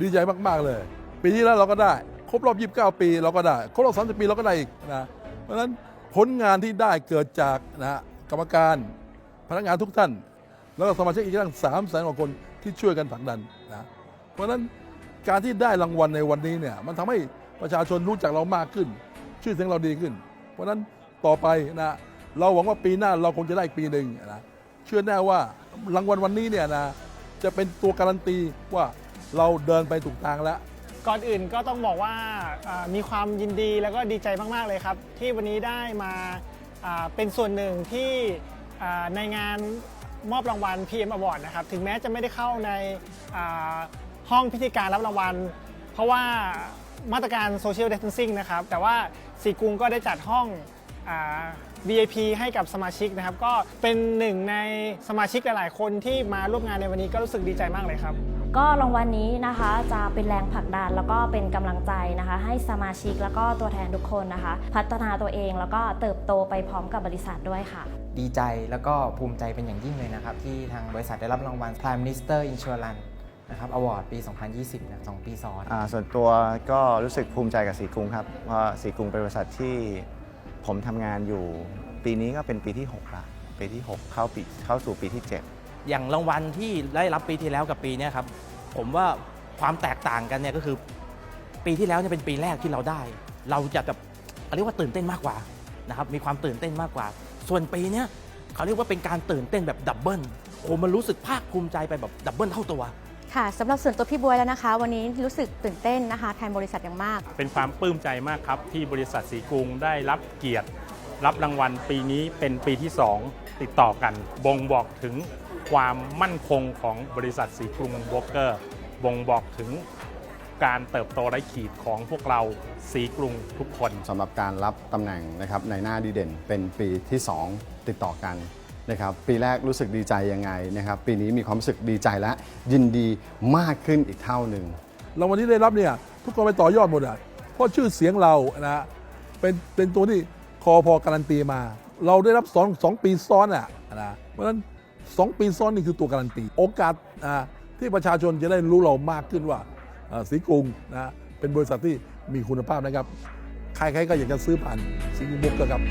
ดีใจมาก ๆ เลย ปีที่แล้วเราก็ได้ ครบรอบ 29 ปีเราก็ได้ ครบรอบ 30 ปีเราก็ได้อีกนะเพราะฉะนั้นผลงานที่ได้เกิดจากนะกรรมการพนักงานทุกท่าน แล้วก็สมาชิกอีกตั้ง3แสนกว่าคนที่ช่วยกันผลักดันนะเพราะฉะนั้นการที่ได้รางวัลในวันนี้เนี่ยมันทำให้ประชาชนรู้จักเรามากขึ้น ชื่อเสียงเราดีขึ้น เพราะฉะนั้นต่อไปนะเราหวังว่าปีหน้าเราคงจะได้อีกปีหนึ่งนะเชื่อแน่ว่ารางวัลวันนี้เนี่ยนะจะเป็นตัวการันตีว่า เราเดินไปถูกทางแล้ว ก่อนอื่นก็ต้องบอกว่าอ่ามีความยินดีแล้วก็ดีใจมาก ๆ เลยครับ ที่วันนี้ได้มาอ่าเป็นส่วนหนึ่งที่อ่าในงานมอบรางวัล PM Award นะครับ ถึงแม้จะไม่ได้เข้าในอ่าห้องพิธีการรับรางวัล เพราะว่ามาตรการ Social Distancing นะครับ แต่ว่าสีกรุงก็ได้จัดห้องอา VIP ให้กับสมาชิกนะครับ ก็เป็นหนึ่งในสมาชิกหลาย ๆ คนที่มาร่วมงานในวันนี้ก็รู้สึกดีใจมากเลยครับ ก็รางวัลนี้นะคะจะเป็นแรงผลักดันแล้วก็เป็นกำลังใจนะคะ ให้สมาชิกแล้วก็ตัวแทนทุกคนนะคะ พัฒนาตัวเองแล้วก็เติบโตไปพร้อมกับบริษัทด้วยค่ะ ดีใจแล้วก็ภูมิใจเป็นอย่างยิ่งเลยนะครับ ที่ทางบริษัทได้รับรางวัล Prime Minister Insurance นะครับ Award ปี 2020นะสองปีซ้อนอ่าส่วนตัวก็รู้สึกภูมิใจกับสีกรุงครับเพราะสีกรุงเป็นบริษัทที่ผมทำงานอยู่ ปีนี้ก็เป็นปีที่6ละปีที่ 6 เข้าปีเข้าสู่ปีที่ 7 อย่างรางวัลที่ได้รับปีที่แล้วกับปีเนี้ยครับผมว่าความแตกต่างกันเนี่ยก็คือ ปีที่แล้วเนี่ยเป็นปีแรกที่เราได้ เราจะแบบเรียกว่าตื่นเต้นมากกว่านะครับมีความตื่นเต้นมากกว่า ส่วนปีเนี้ยเขาเรียกว่าเป็นการตื่นเต้นแบบดับเบิลโอ้มันรู้สึกภาคภูมิใจไปแบบดับเบิลเท่าตัวค่ะสำหรับส่วนตัวพี่บวยแล้วนะคะ วันนี้รู้สึกตื่นเต้นนะคะ แทนบริษัทอย่างมาก เป็นความปลื้มใจมากครับ ที่บริษัทสีกรุงได้รับเกียรติ รับรางวัลปีนี้เป็นปีที่ 2 ติดต่อกัน บ่งบอกถึง ความมั่นคงของบริษัทสีกรุงโบรกเกอร์บ่งบอกถึงการเติบโตไร้ขีดของพวกเราสีกรุงทุกคนสำหรับการรับตำแหน่งนะครับในหน้าดีเด่นเป็นปีที่ 2 ติดต่อกันนะครับปีแรกรู้สึกดีใจยังไงนะครับปีนี้มีความรู้สึกดีใจและยินดีมากขึ้นอีกเท่าหนึ่งรางวัลที่ได้รับเนี่ยทุกคนไปต่อยอดหมดอะเพราะชื่อเสียงเรานะเป็นเป็นตัวที่คอพอการันตีมา เราได้รับสองสองปีซ้อนอะนะเพราะฉะนั้น สองปีซ้อนนี่คือตัวการันตี โอกาสที่ประชาชนจะได้รู้เรามากขึ้นว่าสีกรุงนะเป็นบริษัทที่มีคุณภาพนะครับ ใครๆก็อยากจะซื้อผ่านสีกรุงบุ๊กเกอร์ครับ